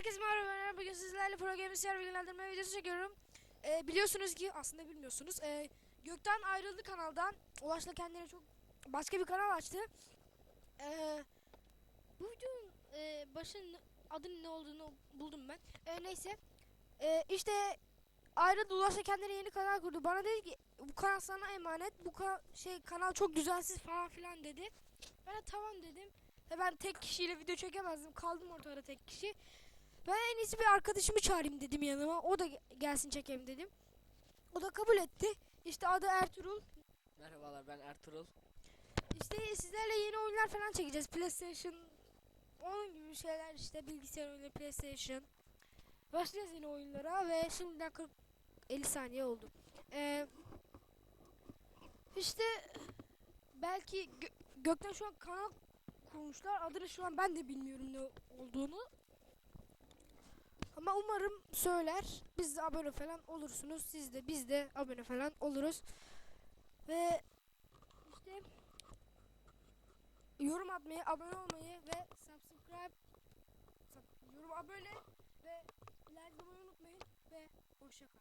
Herkese merhaba bugün sizlerle Pro Gamer bilgilendirme videosu çekiyorum. Ee, biliyorsunuz ki aslında bilmiyorsunuz. Ee, Gökten ayrıldı kanaldan. Ulaş'la kendine çok başka bir kanal açtı. Ee, bu videonun e, başının adının ne olduğunu buldum ben. Ee, neyse. Ee, işte ayrıldı Ulaş'la kendine yeni kanal kurdu. Bana dedi ki bu kanal sana emanet. Bu ka- şey kanal çok düzensiz falan filan dedi. Ben de tamam dedim. Ben tek kişiyle video çekemezdim. Kaldım ortada tek kişi. Ben en iyisi bir arkadaşımı çağırayım dedim yanıma. O da ge- gelsin çekeyim dedim. O da kabul etti. İşte adı Ertuğrul. Merhabalar ben Ertuğrul. İşte sizlerle yeni oyunlar falan çekeceğiz. PlayStation onun gibi şeyler işte bilgisayar oyunu PlayStation. Başlayacağız yeni oyunlara ve şimdiden 40 50 saniye oldu. Ee, işte belki gö- gökten şu an kanal kurmuşlar. Adını şu an ben de bilmiyorum ne olduğunu. Ama umarım söyler. Biz de abone falan olursunuz. Siz de biz de abone falan oluruz. Ve işte yorum atmayı, abone olmayı ve subscribe sub- yorum abone ve like unutmayın ve hoşça kalın.